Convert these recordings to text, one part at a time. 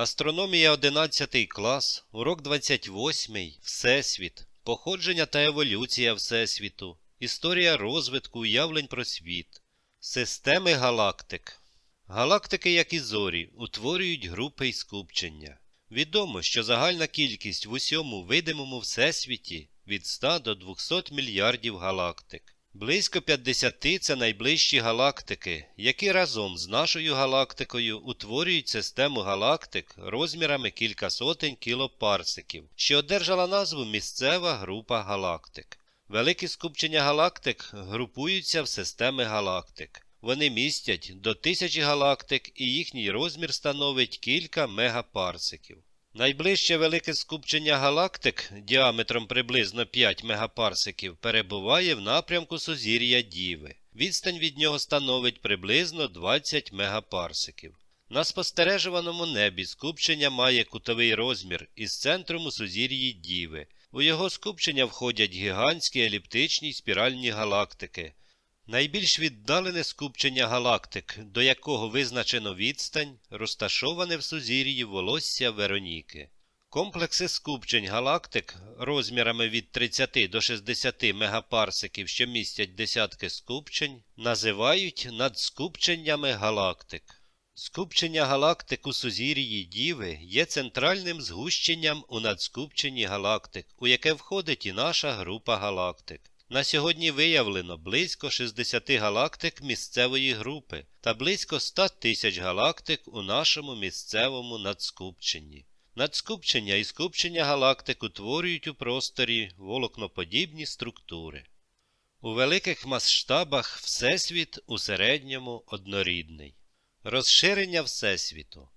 Астрономія 11 клас, урок 28, Всесвіт, походження та еволюція Всесвіту, історія розвитку уявлень про світ, системи галактик. Галактики, як і зорі, утворюють групи і скупчення. Відомо, що загальна кількість в усьому видимому всесвіті від 100 до 200 мільярдів галактик. Близько 50 це найближчі галактики, які разом з нашою галактикою утворюють систему галактик розмірами кілька сотень кілопарсиків, що одержала назву місцева група галактик. Великі скупчення галактик групуються в системи галактик. Вони містять до тисячі галактик і їхній розмір становить кілька мегапарсиків. Найближче велике скупчення галактик діаметром приблизно 5 мегапарсиків перебуває в напрямку сузір'я Діви. Відстань від нього становить приблизно 20 мегапарсиків. На спостережуваному небі скупчення має кутовий розмір із центром у сузір'ї Діви. У його скупчення входять гігантські еліптичні спіральні галактики. Найбільш віддалене скупчення галактик, до якого визначено відстань, розташоване в сузір'ї волосся Вероніки. Комплекси скупчень галактик розмірами від 30 до 60 мегапарсиків, що містять десятки скупчень, називають надскупченнями галактик. Скупчення галактик у сузір'ї Діви є центральним згущенням у надскупченні галактик, у яке входить і наша група галактик. На сьогодні виявлено близько 60 галактик місцевої групи та близько 100 тисяч галактик у нашому місцевому надскупченні. Надскупчення і скупчення галактик утворюють у просторі волокноподібні структури. У великих масштабах Всесвіт у середньому однорідний. Розширення Всесвіту.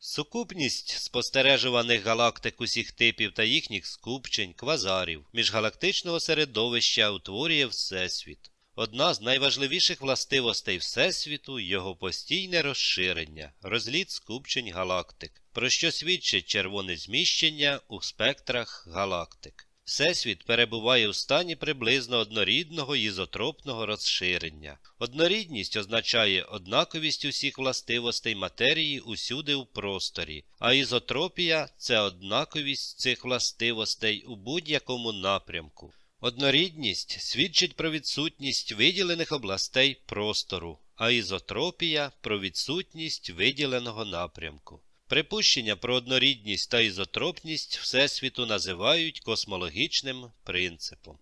Сукупність спостережуваних галактик усіх типів та їхніх скупчень, квазарів, міжгалактичного середовища утворює Всесвіт. Одна з найважливіших властивостей Всесвіту його постійне розширення, розліт скупчень галактик, про що свідчить червоне зміщення у спектрах галактик. Всесвіт перебуває у стані приблизно однорідного ізотропного розширення. Однорідність означає однаковість усіх властивостей матерії усюди у просторі, а ізотропія це однаковість цих властивостей у будь-якому напрямку. Однорідність свідчить про відсутність виділених областей простору, а ізотропія про відсутність виділеного напрямку. Припущення про однорідність та ізотропність Всесвіту називають космологічним принципом.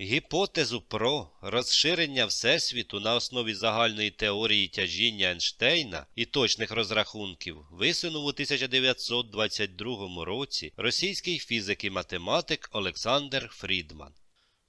Гіпотезу про розширення Всесвіту на основі загальної теорії тяжіння Ейнштейна і точних розрахунків висунув у 1922 році російський фізик і математик Олександр Фрідман.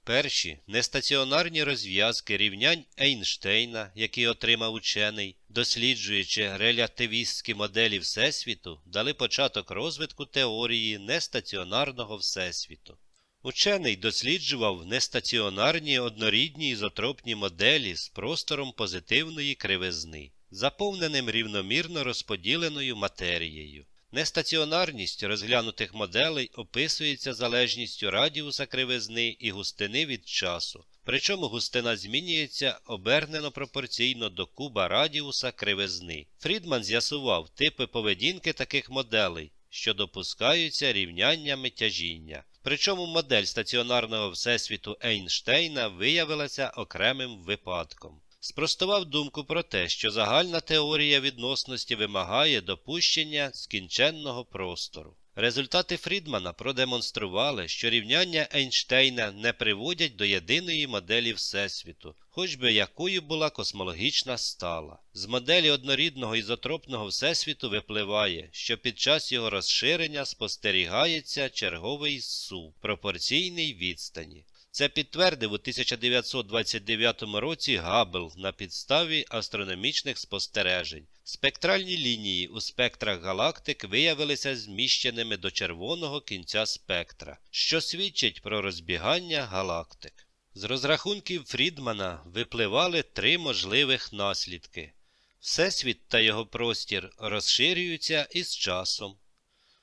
Перші нестаціонарні розв'язки рівнянь Ейнштейна, які отримав учений, досліджуючи релятивістські моделі Всесвіту, дали початок розвитку теорії нестаціонарного Всесвіту. Учений досліджував нестаціонарні однорідні ізотропні моделі з простором позитивної кривизни, заповненим рівномірно розподіленою матерією. Нестаціонарність розглянутих моделей описується залежністю радіуса кривизни і густини від часу, причому густина змінюється обернено пропорційно до куба радіуса кривизни. Фрідман з'ясував типи поведінки таких моделей, що допускаються рівняннями тяжіння. Причому модель стаціонарного всесвіту Ейнштейна виявилася окремим випадком. Спростував думку про те, що загальна теорія відносності вимагає допущення скінченного простору. Результати Фрідмана продемонстрували, що рівняння Ейнштейна не приводять до єдиної моделі Всесвіту, хоч би якою була космологічна стала. З моделі однорідного ізотропного Всесвіту випливає, що під час його розширення спостерігається черговий сув, пропорційний відстані. Це підтвердив у 1929 році Габбл на підставі астрономічних спостережень. Спектральні лінії у спектрах галактик виявилися зміщеними до червоного кінця спектра, що свідчить про розбігання галактик. З розрахунків Фрідмана випливали три можливих наслідки. Всесвіт та його простір розширюються із часом.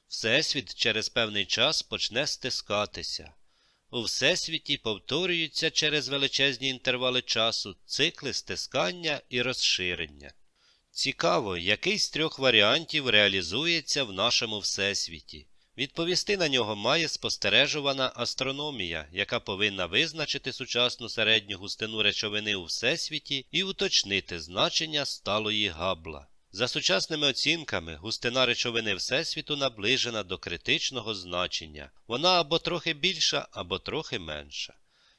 Всесвіт через певний час почне стискатися. У Всесвіті повторюються через величезні інтервали часу цикли стискання і розширення. Цікаво, який з трьох варіантів реалізується в нашому всесвіті. Відповісти на нього має спостережувана астрономія, яка повинна визначити сучасну середню густину речовини у всесвіті і уточнити значення сталої габла. За сучасними оцінками, густина речовини Всесвіту наближена до критичного значення. Вона або трохи більша, або трохи менша.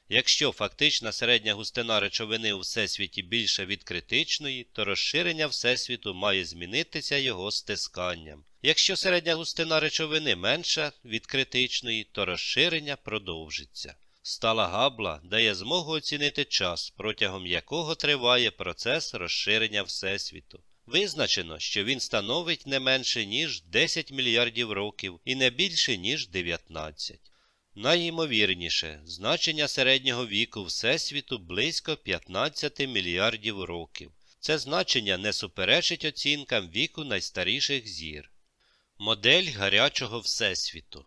Якщо фактична середня густина речовини у Всесвіті більша від критичної, то розширення Всесвіту має змінитися його стисканням. Якщо середня густина речовини менша від критичної, то розширення продовжиться. Стала габла дає змогу оцінити час, протягом якого триває процес розширення Всесвіту. Визначено, що він становить не менше ніж 10 мільярдів років і не більше ніж 19. Найімовірніше, значення середнього віку Всесвіту близько 15 мільярдів років. Це значення не суперечить оцінкам віку найстаріших зір. Модель гарячого Всесвіту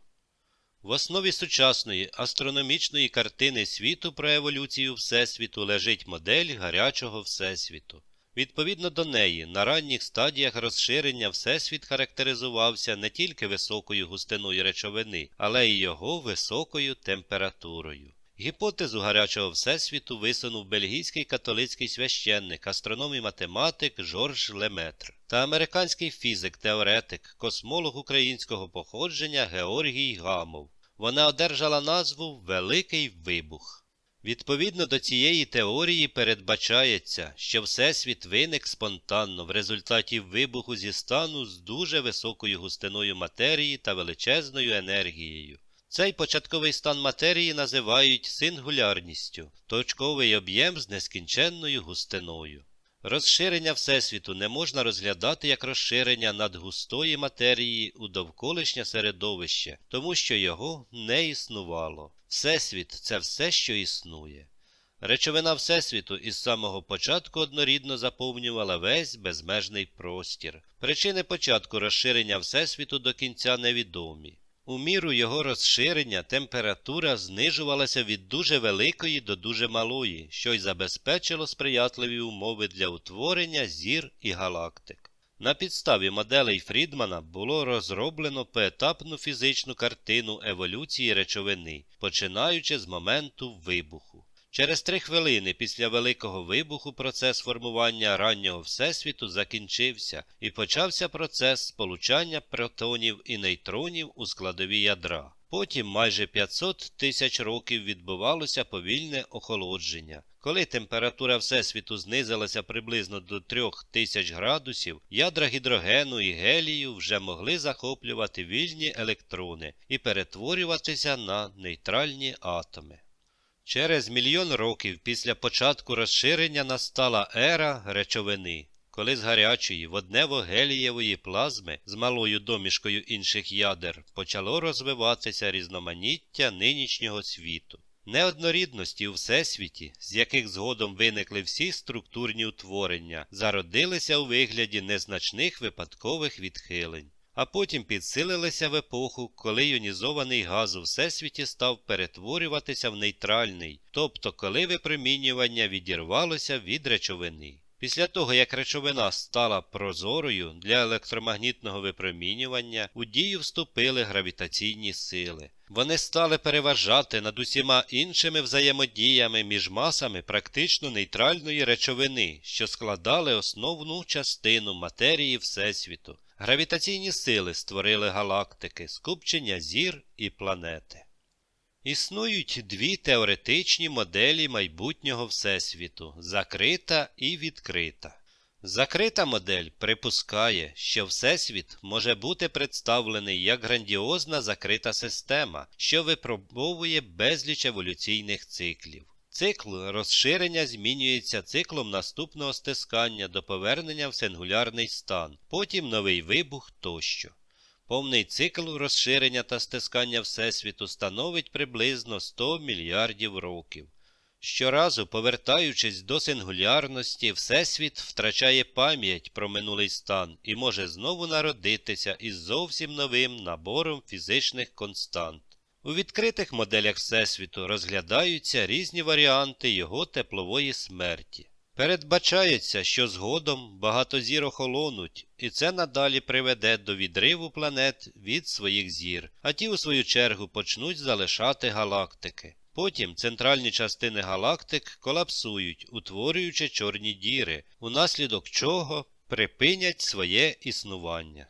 В основі сучасної астрономічної картини світу про еволюцію Всесвіту лежить модель гарячого Всесвіту. Відповідно до неї, на ранніх стадіях розширення Всесвіт характеризувався не тільки високою густиною речовини, але й його високою температурою. Гіпотезу гарячого Всесвіту висунув бельгійський католицький священник, астроном і математик Жорж Леметр та американський фізик-теоретик, космолог українського походження Георгій Гамов. Вона одержала назву Великий Вибух. Відповідно до цієї теорії передбачається, що Всесвіт виник спонтанно в результаті вибуху зі стану з дуже високою густиною матерії та величезною енергією. Цей початковий стан матерії називають сингулярністю, точковий об'єм з нескінченною густиною. Розширення Всесвіту не можна розглядати як розширення надгустої матерії у довколишнє середовище, тому що його не існувало. Всесвіт це все, що існує. Речовина Всесвіту із самого початку однорідно заповнювала весь безмежний простір. Причини початку розширення Всесвіту до кінця невідомі. У міру його розширення температура знижувалася від дуже великої до дуже малої, що й забезпечило сприятливі умови для утворення зір і галактик. На підставі моделей Фрідмана було розроблено поетапну фізичну картину еволюції речовини, починаючи з моменту вибуху. Через три хвилини після Великого вибуху процес формування раннього Всесвіту закінчився і почався процес сполучання протонів і нейтронів у складові ядра. Потім майже 500 тисяч років відбувалося повільне охолодження. Коли температура Всесвіту знизилася приблизно до 3000 градусів, ядра гідрогену і гелію вже могли захоплювати вільні електрони і перетворюватися на нейтральні атоми. Через мільйон років після початку розширення настала ера речовини, коли з гарячої воднево-гелієвої плазми з малою домішкою інших ядер почало розвиватися різноманіття нинішнього світу. Неоднорідності у всесвіті, з яких згодом виникли всі структурні утворення, зародилися у вигляді незначних випадкових відхилень а потім підсилилися в епоху, коли іонізований газ у всесвіті став перетворюватися в нейтральний, тобто коли випромінювання відірвалося від речовини. Після того, як речовина стала прозорою для електромагнітного випромінювання, у дію вступили гравітаційні сили. Вони стали переважати над усіма іншими взаємодіями між масами практично нейтральної речовини, що складали основну частину матерії Всесвіту. Гравітаційні сили створили галактики, скупчення зір і планети. Існують дві теоретичні моделі майбутнього Всесвіту закрита і відкрита. Закрита модель припускає, що Всесвіт може бути представлений як грандіозна закрита система, що випробовує безліч еволюційних циклів. Цикл розширення змінюється циклом наступного стискання до повернення в сингулярний стан, потім новий вибух тощо. Повний цикл розширення та стискання Всесвіту становить приблизно 100 мільярдів років. Щоразу, повертаючись до сингулярності, Всесвіт втрачає пам'ять про минулий стан і може знову народитися із зовсім новим набором фізичних констант. У відкритих моделях Всесвіту розглядаються різні варіанти його теплової смерті. Передбачається, що згодом багато зір охолонуть, і це надалі приведе до відриву планет від своїх зір, а ті, у свою чергу, почнуть залишати галактики. Потім центральні частини галактик колапсують, утворюючи чорні діри, унаслідок чого припинять своє існування.